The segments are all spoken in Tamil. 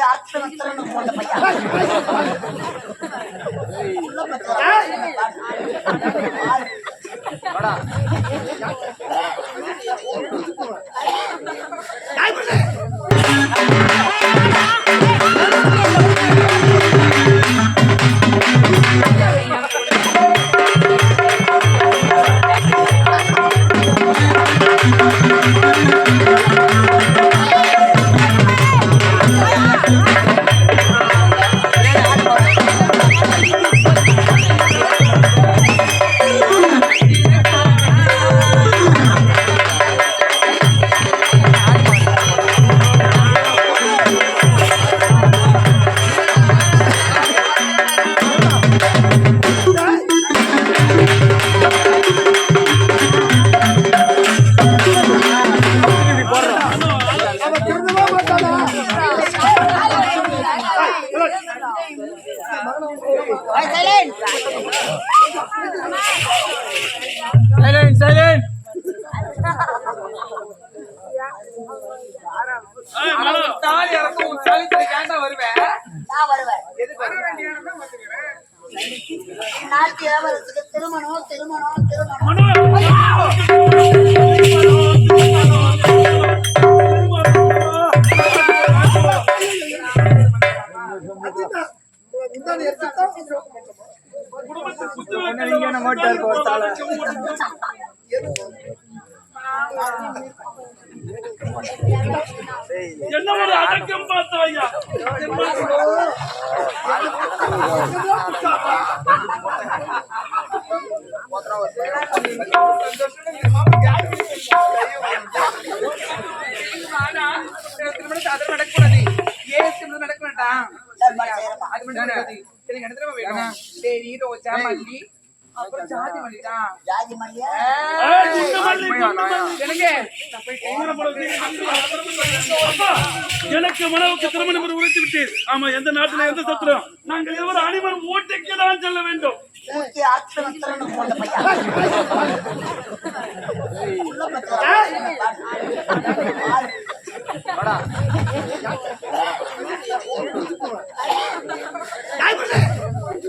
முக்கிய ஆத்திரம் பையன் உள்ள தாலி இறக்கும் தாலி வருவேன். வருவேன் நாட்டு இளவரசுக்கு திருமணம் திருமணம் திருமணம். என்ன ஒரு அடக்கம் பார்த்தாயா ஆனா திருமணம் அது நடக்கூடாது திருமணம் நடக்க வேண்டாம் அது மட்டும் தெரியுமா வேணும் சரி ரோஜா மல்லி அப்புறம் ஜாதி மல்லி தான் ஜாதி மல்லியா எனக்கு மனவுக்கு திருமணம் என்று உரைத்து விட்டீர். ஆமா எந்த நாட்டில எந்த சத்திரம்? நாங்கள் இருவரும் அனைவரும் ஓட்டைக்கு தான் செல்ல வேண்டும்.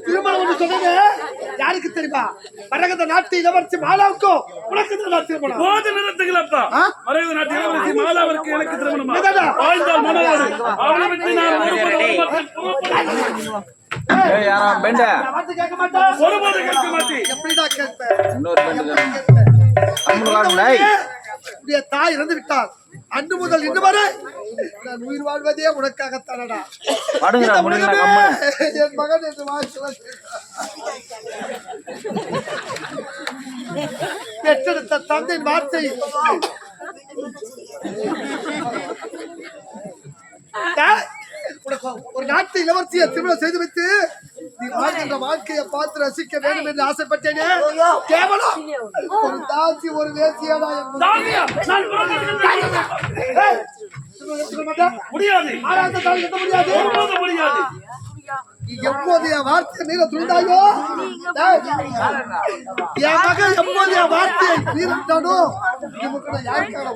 திருமணம் ஒண்ணு சொன்னது யாருக்கு தெரியுமா? பரகத நாட்டு இளவரசி மாலாவுக்கும் உனக்கு தான் திருமணம்? போது நிறுத்துகளப்பா? மறைவு நாட்டு இளவரசி மாலாவிற்கு எனக்கு திருமணமா? வாழ்ந்தால் மனோடு அவளை விட்டு நான் ஒருபோதும் யாரா பெண்ட? நான் வார்த்தை கேட்க மாட்டேன். ஒருபோது கேட்க மாட்டேன். எப்படிடா கேட்பேன்? இன்னொரு பெண்டு உன்னுடைய தாய் இறந்து விட்டார் அன்று முதல் இன்று வரை நான் உயிர் வாழ்வதே உனக்காகத்தானடா. என் மகன் என்று வாழ்த்து பெற்றெடுத்த தந்தை வார்த்தை ஒரு நாட்டு இளவரசியை திருமணம் செய்து வைத்து வாழ்கின்ற வாழ்க்கையை பார்த்து ரசிக்க வேண்டும் என்று ஆசைப்பட்டேனே. கேவலம். ஒரு தாசி ஒரு வேசியாடா. முடியாது. முடியாது. ஒருபோது முடியாது. நீ எப்போது என் வார்த்தையை மீற துணிந்தாயோ டேய், என் மகன் எப்போது என் வார்த்தையை நமக்கு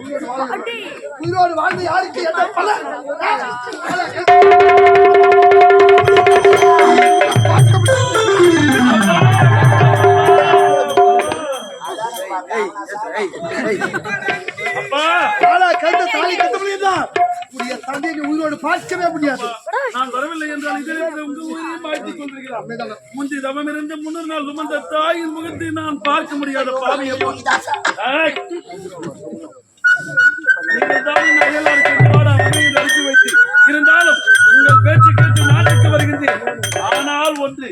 உயிரோடு உயிரோடு வாழ்ந்து யாருக்கு என்ன பலன்? தாலி கட்ட முடியுதா உடைய தந்தையை நீ உயிரோடு பார்க்கவே முடியாது. நான் வரவில்லை என்றால் இதிலே உங்க உயிரையும் மாற்றிக் கொண்டிருக்கிறார் முந்தி தவம் இருந்து முன்னூறு நாள் சுமந்த தாயின் முகத்தை நான் பார்க்க முடியாத பாவியை. இருந்தாலும் உங்கள் பேச்சு கேட்டு நாட்டுக்கு வருகின்றேன். ஆனால் ஒன்று.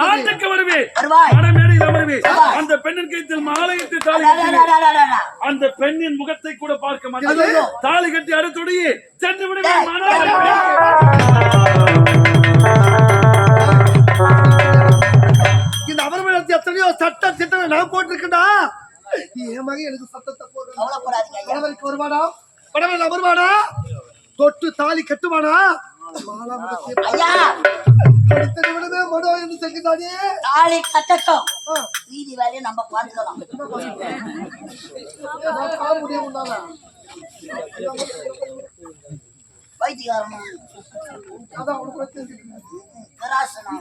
நாட்டுக்கு வருவேன் அமர்வேன் அந்த பெண்ணின் கைத்தில் மாலையிட்டு தாலி. அந்த பெண்ணின் முகத்தை கூட பார்க்க மாட்டேன் தாலி கட்டி அடுத்துடைய சென்று. இந்த அமர்மலத்தில் எத்தனையோ சட்ட திட்டங்களை நான் போட்டிருக்கேன்டா என் மகன் எனக்கு சட்டத்தை போடுறேன். படவருக்கு வருவானா வருவானா தொட்டு தாலி கட்டுவானா ஐயா! படித்த நிமிடமே மனோ என்று சொல்கிறானே கட்டட்டும். மீதி வேலையை நம்ம முடியும் உன்னால. பைத்தியக்காரனும் அதான் உனக்கு பிரச்சனை கல்யாணம்